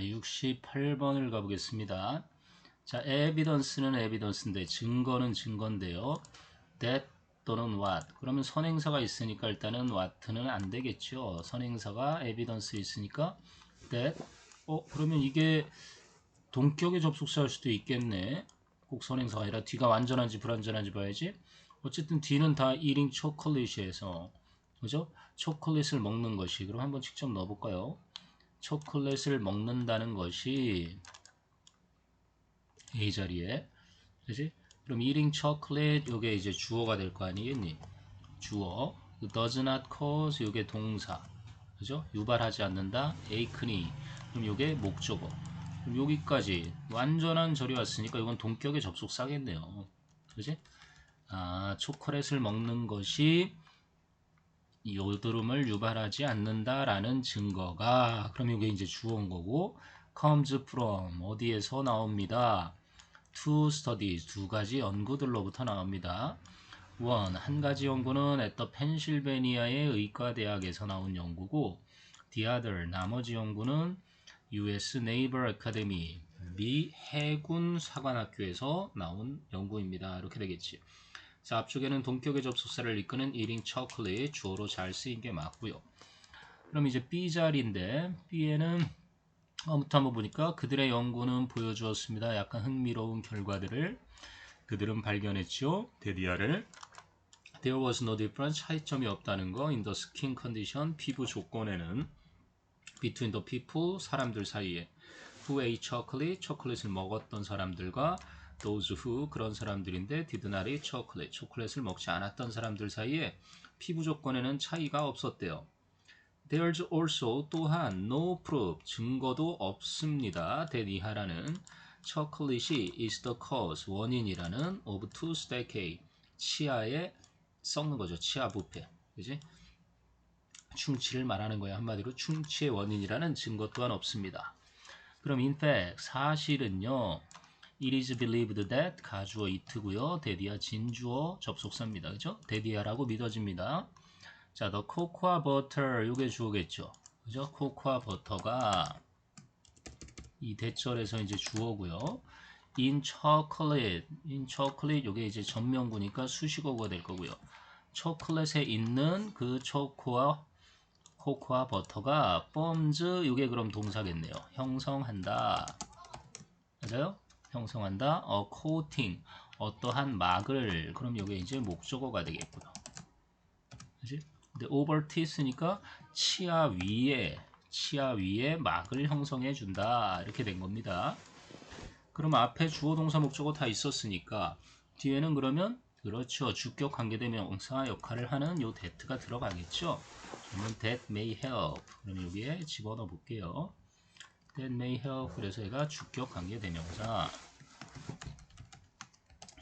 68번을 가보겠습니다. 자, evidence는 evidence인데 증거는 증거인데요. that 또는 what. 그러면 선행사가 있으니까 일단은 what는 안 되겠죠. 선행사가 evidence 있으니까 that. 어, 그러면 이게 동격의 접속사일 수도 있겠네. 꼭 선행사가 아니라 뒤가 완전한지 불완전한지 봐야지. 어쨌든 뒤는 다 eating chocolate에서 그죠? 초콜릿을 먹는 것이 그럼 한번 직접 넣어볼까요? 초콜릿을 먹는다는 것이 A 자리에 그지? 그럼 eating chocolate 요게 이제 주어가 될 거 아니겠니? 주어 does not cause 요게 동사 그죠? 유발하지 않는다 에이크니 그럼 요게 목적어 그럼 여기까지 완전한 절이 왔으니까 이건 동격의 접속사겠네요 그지? 아 초콜릿을 먹는 것이 요드름을 유발하지 않는다라는 증거가 그럼 이게 이제 주어인 거고 comes from 어디에서 나옵니다. two studies 두 가지 연구들로부터 나옵니다. one 한 가지 연구는 at the 펜실베니아의 의과대학에서 나온 연구고 the other 나머지 연구는 US Naval Academy 미 해군 사관학교에서 나온 연구입니다. 이렇게 되겠지. 자, 앞쪽에는 동격의 접속사를 이끄는 1인 chocolate 주어로 잘 쓰인 게 맞고요. 그럼 이제 B 자리인데 B에는 아무튼 한번 보니까 그들의 연구는 보여주었습니다. 약간 흥미로운 결과들을 그들은 발견했죠. 데디아를. There was no difference. 차이점이 없다는 거. In the skin condition. 피부 조건에는. Between the people. 사람들 사이에. Who ate chocolate? 초콜릿을 먹었던 사람들과 those who 그런 사람들인데 did not eat chocolate 초콜릿을 먹지 않았던 사람들 사이에 피부 조건에는 차이가 없었대요. There's also 또한 no proof 증거도 없습니다. 이하라는 초콜릿이 is the cause 원인이라는 of tooth decay 치아에 썩는 거죠. 치아 부패. 그지? 충치를 말하는 거야. 한마디로 충치의 원인이라는 증거 또한 없습니다. 그럼 in fact 사실은요. It is believed that 가주어 이트고요. 데디아 진주어 접속사입니다. 그죠? 데디아라고 믿어집니다. 자, the cocoa butter 요게 주어겠죠. 그죠? 코코아 버터가 이 대절에서 이제 주어고요. in chocolate, in chocolate 요게 이제 전명구니까 수식어가 될 거고요. 초콜릿에 있는 그 초코와 코코아 버터가 forms 요게 그럼 동사겠네요. 형성한다. 맞아요? 형성한다. 어, coating. 어떠한 막을. 그럼 이게 이제 목적어가 되겠고요. 그지? 근데 over teeth니까 치아 위에, 치아 위에 막을 형성해 준다. 이렇게 된 겁니다. 그럼 앞에 주어 동사 목적어 다 있었으니까 뒤에는 그러면 그렇죠. 주격 관계대명사 역할을 하는 요 that가 들어가겠죠. 그러면 that may help. 그럼 여기에 집어넣어 볼게요. That may help. 그래서 얘가 주격 관계 대명사.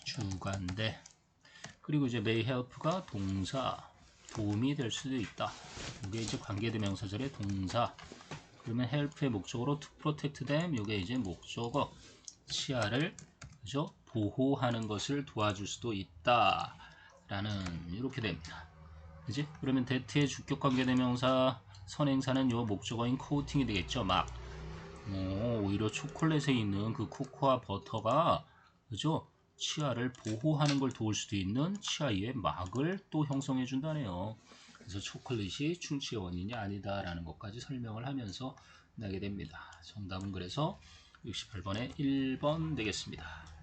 주관대. 그리고 이제 may help가 동사. 도움이 될 수도 있다. 이게 이제 관계 대명사절의 동사. 그러면 help의 목적으로 to protect them 이게 이제 목적어. 치아를 그죠? 보호하는 것을 도와줄 수도 있다. 라는 이렇게 됩니다. 그지? 그러면 that의 주격 관계 대명사 선행사는 요 목적어인 코팅이 되겠죠. 막 오, 오히려 초콜릿에 있는 그 코코아 버터가 그죠? 치아를 보호하는 걸 도울 수도 있는 치아 위에 막을 또 형성해 준다네요. 그래서 초콜릿이 충치의 원인이 아니다라는 것까지 설명을 하면서 나게 됩니다. 정답은 그래서 68번에 1번 되겠습니다.